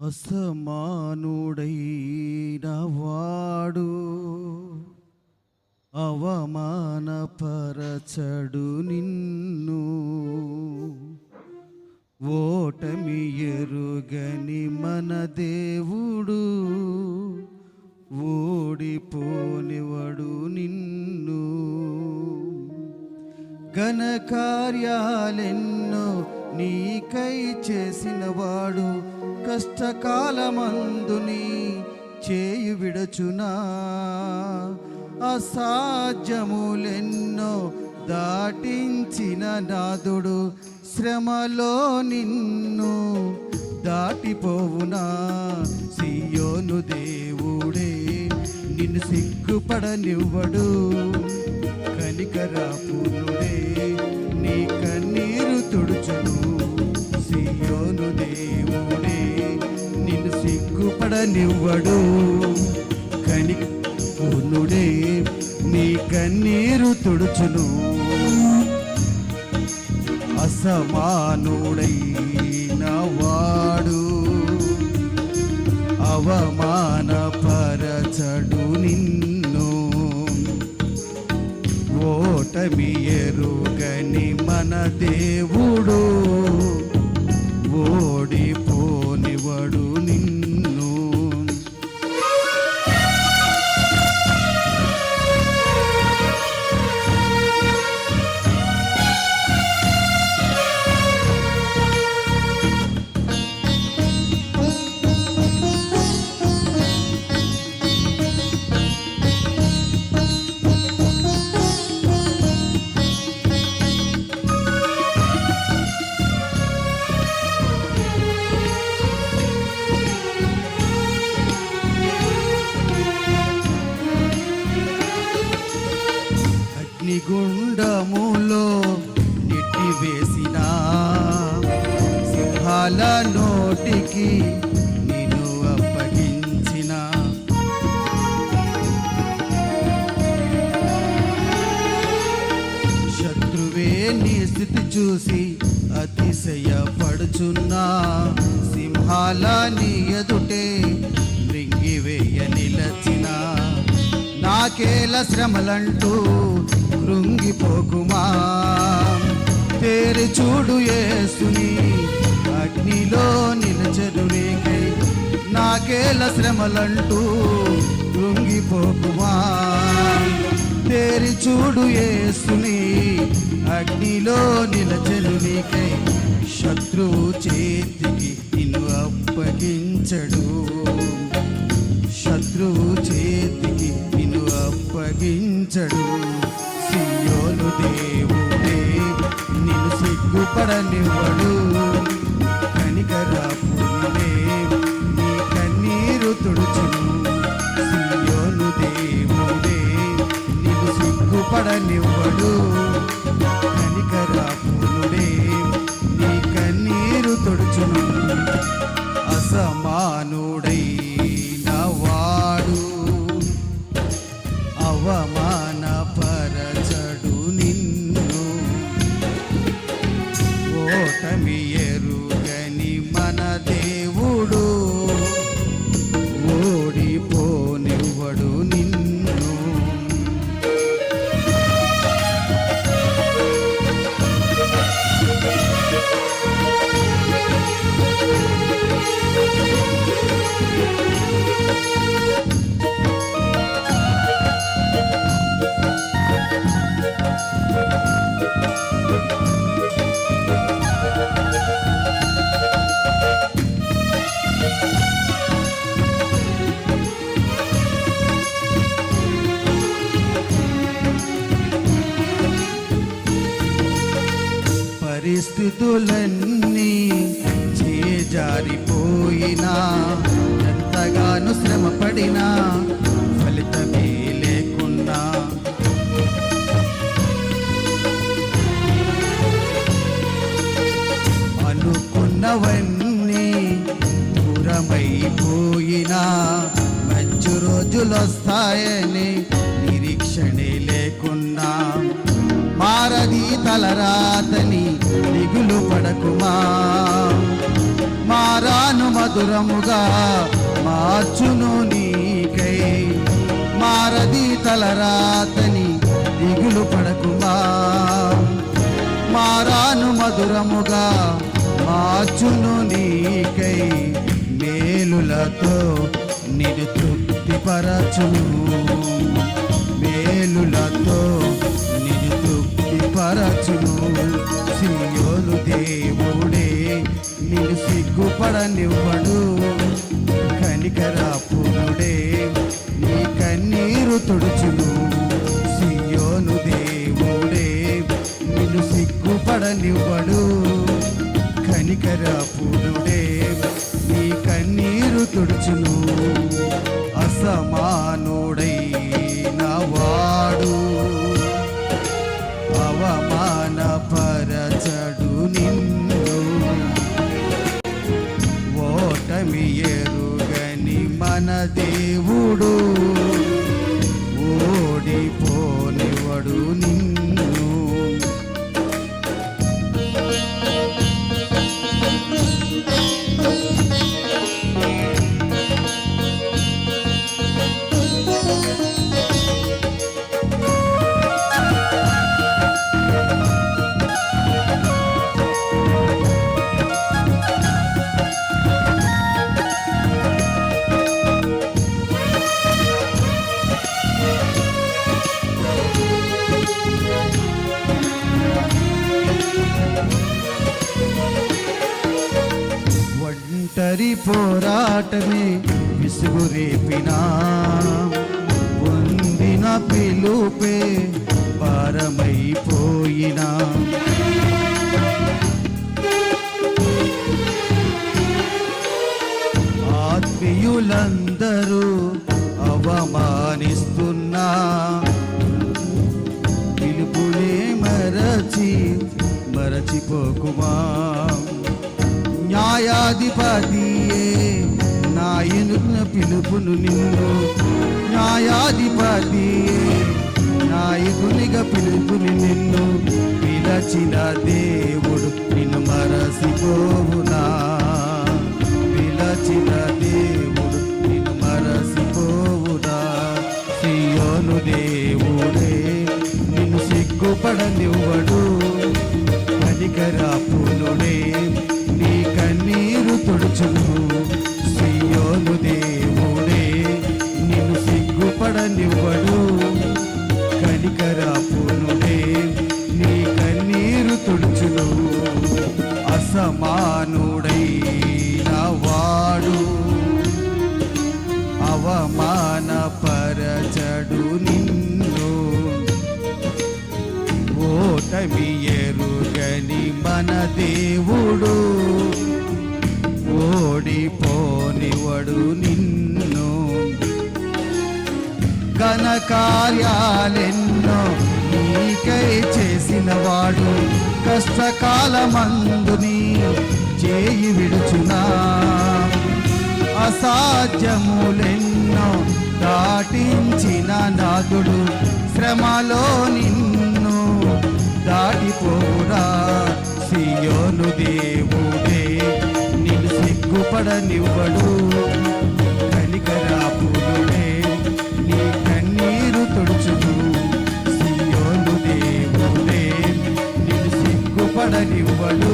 అసమానుడైన వాడు అవమానపరచడు నిన్ను. ఓటమి ఎరుగని మన దేవుడు ఓడిపోనివడు నిన్ను. ఘనకార్యాలెన్నో నీకై చేసినవాడు కష్టకాలమందుని చేయు విడచునా. అసాధ్యములెన్నో దాటించిన నాదుడు శ్రమలో నిన్ను దాటిపోవునా. సియోను దేవుడే నిన్ను సిగ్గుపడనివ్వడు. కనికరాపునుడే నీ కన్నీరు తుడుచును. సియోను దేవుడే. చూడనివ్వడు కని పూర్ణుడే నీ కన్నీరు తుడుచును. అసమానుడైన వాడు అవమానపరచడు నిన్ను. ఓటమి ఎరుగని మన దేవుడు నీకి నిన్ను అప్పగించిన. శత్రువే నీ స్థితి చూసి అతిశయపడుచున్నా. సింహాల నీ ఎదుటే మృంగివేయ నిలచిన. నాకేల శ్రమలంటూ కృంగిపోకుమా? తేరి చూడు ఏసుని అగ్నిలో నిలచరు రేకై నాకేల శ్రమలంటూ కృంగిపోకుమా తేరి చూడు ఏసుని అగ్నిలో నిలచరు నీకై శత్రువు చేతికి నిన్ను అప్పగించడు. శత్రువు చేతికి నిన్ను అప్పగించడు. సియోను దేవుడే నిన్ను సిగ్గుపడనివ్వడు. సిగ్గుపడనివ్వడు పరిస్థితులన్నీ చేజారిపోయినా ఎంతగానో శ్రమపడినా ఫలితమే లేకున్నా. అనుకున్నవన్నీ దూరమైపోయినా మంచి రోజులొస్తాయని వస్తాయని తలరాతని దిగులు పడకుమా? మారాను మధురముగా మార్చును నీకై. మారది తలరాతని దిగులు పడకుమా? మారాను మధురముగా మార్చును నీకై. మేలులతో నిన్ను తృప్తిపరచును మేలులతో నీ తృప్తిపరచును సియోను దేవుడే నిన్ను సిగ్గుపడనివ్వడు. కనికరాపునుడే నీ కన్నీరు తుడుచును. సియోను దేవుడే నిన్ను సిగ్గుపడనివ్వడు. కనికరాపునుడే నీ కన్నీరు తుడుచును. అసమాను ఒంటరి పోరాటమే విసుగు రేపినా. పొందిన పిలుపే పారమైపోయినా న్యాయాధిపతియే. నా నాయనున్న పిలుపును నిన్ను న్యాయాధిపతియే. నా నాయకునిగా పిలుపుని నిన్ను పిలచిన దేవుడు. నిన్ను మరసిపోవునా? పిలచిన కన్నీరు సియోను దేవుడే నిన్ను సిగ్గుపడనివ్వడు. కనికరాపునుడే నీ కన్నీరు తుడుచును. అసమానుడైన వాడు అవమానపరచడు నిన్ను. ఓటమి ఎరుగని మన దేవుడు. ఓడిపోనివడు నిన్ను. ఘన కార్యాలెన్నో నీకై చేసిన వాడు కష్టకాలమందుని చేయి విడుచునా. అసాధ్యములెన్నో దాటించిన నాదుడు శ్రమలో నిన్ను. దాటిపోరా సియోను దేవుడు. సిగ్గుపడనివ్వడు కనికరాపుడే నీ కన్నీరు తుడుచును. సియోను దేవుడే నిన్ను సిగ్గుపడనివ్వడు.